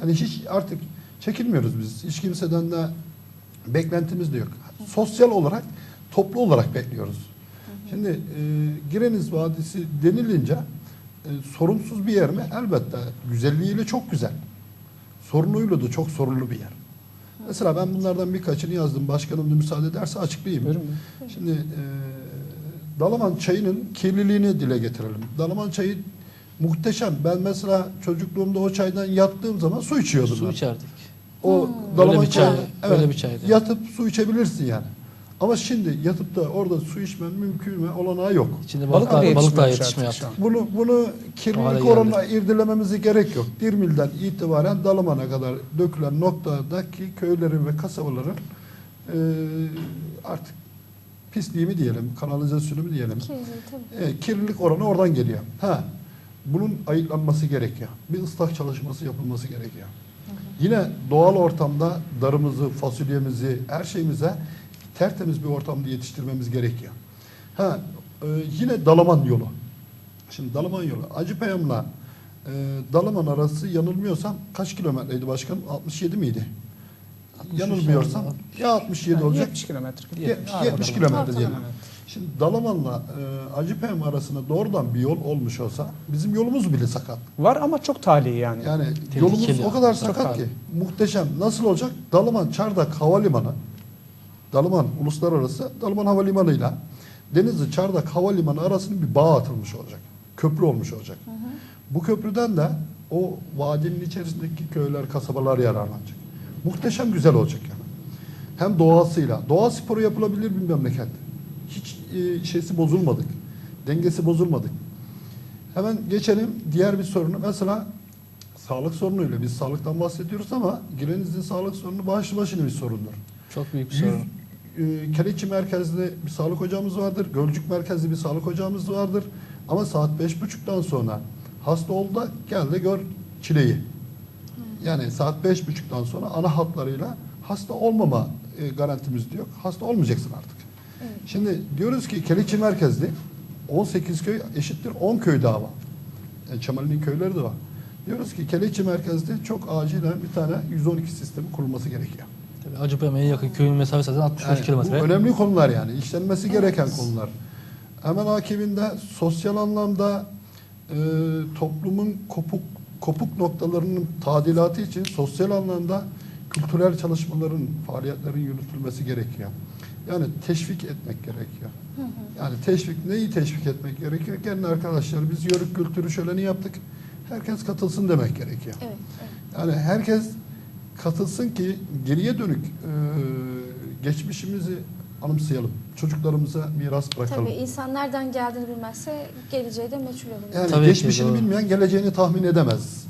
Yani hiç artık çekinmiyoruz biz. Hiç kimseden de beklentimiz de yok. Sosyal olarak, toplu olarak bekliyoruz. Şimdi e, Gireniz Vadisi denilince e, sorunsuz bir yer mi? Elbette. Güzelliğiyle çok güzel. Sorunuyla da çok sorunlu bir yer. Mesela ben bunlardan birkaçını yazdım. Başkanım da müsaade ederse açıklayayım. Buyurun. Şimdi e, Dalaman çayının kirliliğini dile getirelim. Dalaman çayı muhteşem. Ben mesela çocukluğumda o çaydan yattığım zaman su içiyordum. Su ben. içerdik. O Öyle Dalaman bir çay, çayı- öyle bir çaydı. Yatıp su içebilirsin yani. Ama şimdi yatıp da orada su içmen mümkün mü? Olanağı yok. İçinde Balık balık, balık, da yetişme şu Bunu bunu kirlilik oranına irdelememize gerek yok. Dirmil'den itibaren Dalaman'a kadar dökülen noktadaki köylerin ve kasabaların e, artık pisliği mi diyelim, kanalizasyonu mu diyelim. Kirli tabii. E, kirlilik oranı oradan geliyor. Ha, bunun ayıklanması gerekiyor. Bir ıslak çalışması yapılması gerekiyor. Yine doğal ortamda darımızı, fasulyemizi, her şeyimize tertemiz bir ortamda yetiştirmemiz gerekiyor. Ha, e, yine Dalaman yolu. Şimdi Dalaman yolu. Acıpayam'la e, Dalaman arası yanılmıyorsam kaç kilometreydi başkanım? 67 miydi? 63 Yanılmıyorsam ya 67 olacak 70 kilometre. Ye- Arada 70 var. kilometre diyelim. Şimdi Dalaman'la e, Acıpayam arasında doğrudan bir yol olmuş olsa bizim yolumuz bile sakat. Var ama çok tali yani. Yani Tehlikeli yolumuz o kadar sakat ki. Muhteşem. Nasıl olacak? Dalaman Çardak Havalimanı Dalaman Uluslararası Dalaman Havalimanı'yla Denizli Çardak Havalimanı arasında bir bağ atılmış olacak. Köprü olmuş olacak. Bu köprüden de o vadinin içerisindeki köyler, kasabalar yararlanacak. Muhteşem güzel olacak yani. Hem doğasıyla. Doğa sporu yapılabilir bir memleket. E, şeysi bozulmadık. Dengesi bozulmadık. Hemen geçelim diğer bir sorunu. Mesela sağlık sorunuyla biz sağlıktan bahsediyoruz ama Gireniz'in sağlık sorunu başlı başına bir sorundur. Çok büyük bir sorun. e, Keleçi merkezli bir sağlık hocamız vardır. Gölcük merkezli bir sağlık hocamız vardır. Ama saat beş buçuktan sonra hasta oldu da gel de gör çileyi. Yani saat beş buçuktan sonra ana hatlarıyla hasta olmama e, garantimiz diyor. Hasta olmayacaksın artık. Şimdi diyoruz ki Keleçi merkezli 18 köy eşittir 10 köy daha var. Yani Çamali'nin köyleri de var. Diyoruz ki Keleçi merkezde çok acilen bir tane 112 sistemi kurulması gerekiyor. Tabii Acıpayam en yakın köyün mesafesi zaten 65 Yani bu kilometre. önemli konular yani. işlenmesi gereken konular. Hemen akibinde sosyal anlamda e, toplumun kopuk kopuk noktalarının tadilatı için sosyal anlamda kültürel çalışmaların, faaliyetlerin yürütülmesi gerekiyor. Yani teşvik etmek gerekiyor. Yani teşvik, neyi teşvik etmek gerekiyor? Gelin arkadaşlar biz yörük kültürü şöleni yaptık. Herkes katılsın demek gerekiyor. Evet, evet. Yani herkes katılsın ki geriye dönük e, geçmişimizi anımsayalım. Çocuklarımıza miras bırakalım. Tabii insan nereden geldiğini bilmezse geleceği de meçhul olur. Yani Tabii ki, geçmişini doğru. bilmeyen geleceğini tahmin edemez.